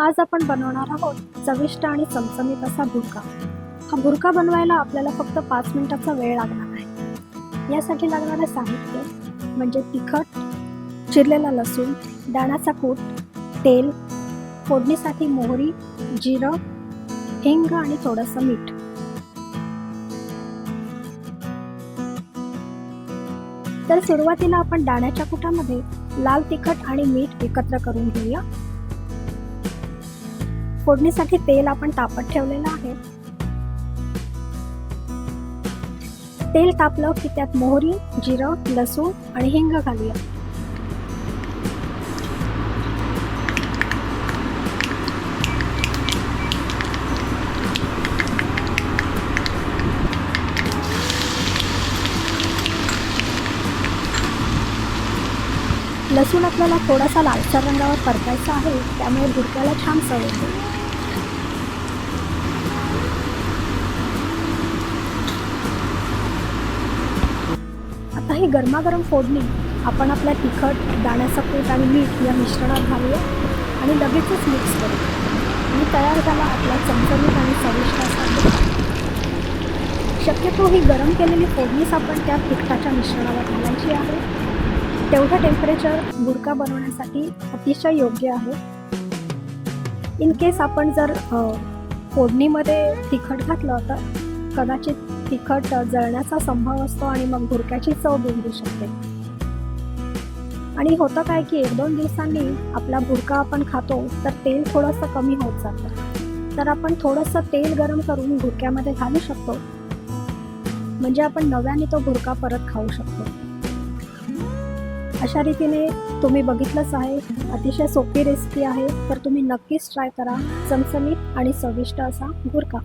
आज आपण बनवणार आहोत चविष्ट आणि चमचमीत असा भुरका हा भुरका बनवायला आपल्याला फक्त पाच मिनिटाचा वेळ लागणार आहे. यासाठी लागणारं साहित्य म्हणजे तिखट चिरलेला लसूण दाण्याचा कूट तेल फोडणीसाठी मोहरी जिरं हिंग आणि थोडंसं मीठ. तर सुरुवातीला आपण दाण्याच्या कुटामध्ये लाल तिखट आणि मीठ एकत्र करून घेऊया. फोडणीसाठी तेल आपण तापत ठेवलेलं आहे. तेल तापलं की त्यात मोहरी जिरं लसूण आणि हिंग घालूया. लसूण आपल्याला थोडासा लालसर रंगावर परतायचा आहे त्यामुळे भुरक्याला छान चव येते ही गरमागरम फोडणी आपण आपल्या तिखट दाण्याचं कूट आणि मीठ या मिश्रणात घालूया आणि लगेचच मिक्स करू. आणि तयार झाला आपला चमचमीत आणि चविष्ट असा शक्यतो ही गरम केलेली फोडणीच आपण त्या तिखटाच्या मिश्रणावर घालायची आहे. तेवढं टेम्परेचर बुडका बनवण्यासाठी अतिशय योग्य आहे. इन केस आपण जर फोडणीमध्ये तिखट घातलं तर कदाचित तिखट जळण्याचा संभव असतो आणि मग भुरक्याची चव बिघडू शकते. आणि होतं काय की एक दोन दिवसांनी आपला भुरका आपण खातो तर तेल थोडंसं कमी होत जातं. तर आपण थोडंसं तेल गरम करून भुरक्यामध्ये घालू शकतो. म्हणजे आपण नव्याने तो भुरका परत खाऊ शकतो. अशा रीतीने तुम्ही बघितलंच आहे अतिशय सोपी रेसिपी आहे तर तुम्ही नक्कीच ट्राय करा चमचमीत आणि चविष्ट असा भुरका